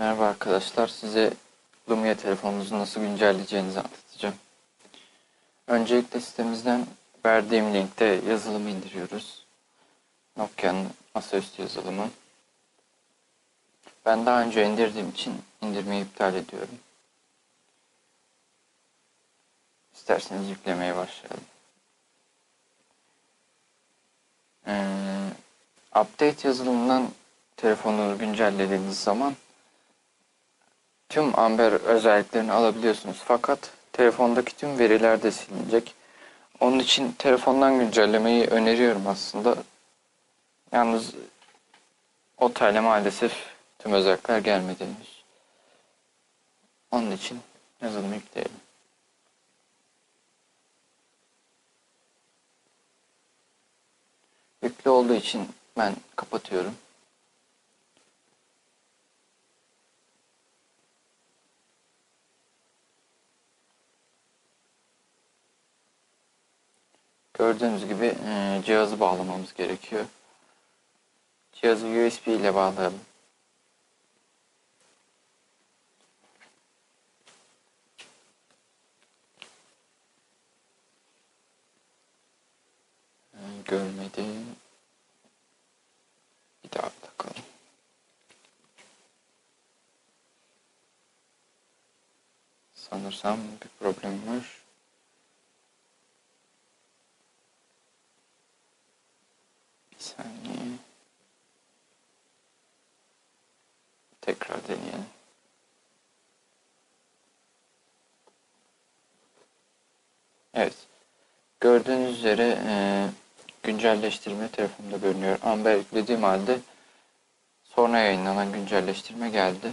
Merhaba arkadaşlar, size Lumia telefonunuzu nasıl güncelleyeceğinizi anlatacağım. Öncelikle sitemizden verdiğim linkte yazılımı indiriyoruz. Nokia'nın masaüstü yazılımı. Ben daha önce indirdiğim için indirmeyi iptal ediyorum. İsterseniz yüklemeye başlayalım. Ee, update yazılımından telefonu güncellediğiniz zaman tüm Amber özelliklerini alabiliyorsunuz. Fakat telefondaki tüm veriler de silinecek. Onun için telefondan güncellemeyi öneriyorum aslında. Yalnız o tayla maalesef tüm özellikler gelmedi henüz. Onun için yazılımı yükleyelim. Yüklü olduğu için ben kapatıyorum. Gördüğünüz gibi e, cihazı bağlamamız gerekiyor. Cihazı USB ile bağlayalım. E, görmedi. Bir daha bakalım. Sanırsam bir problem var. Saniye. Tekrar deneyelim. Evet. Gördüğünüz üzere e, güncelleştirme telefonda görünüyor. Amber yüklediğim halde sonra yayınlanan güncelleştirme geldi.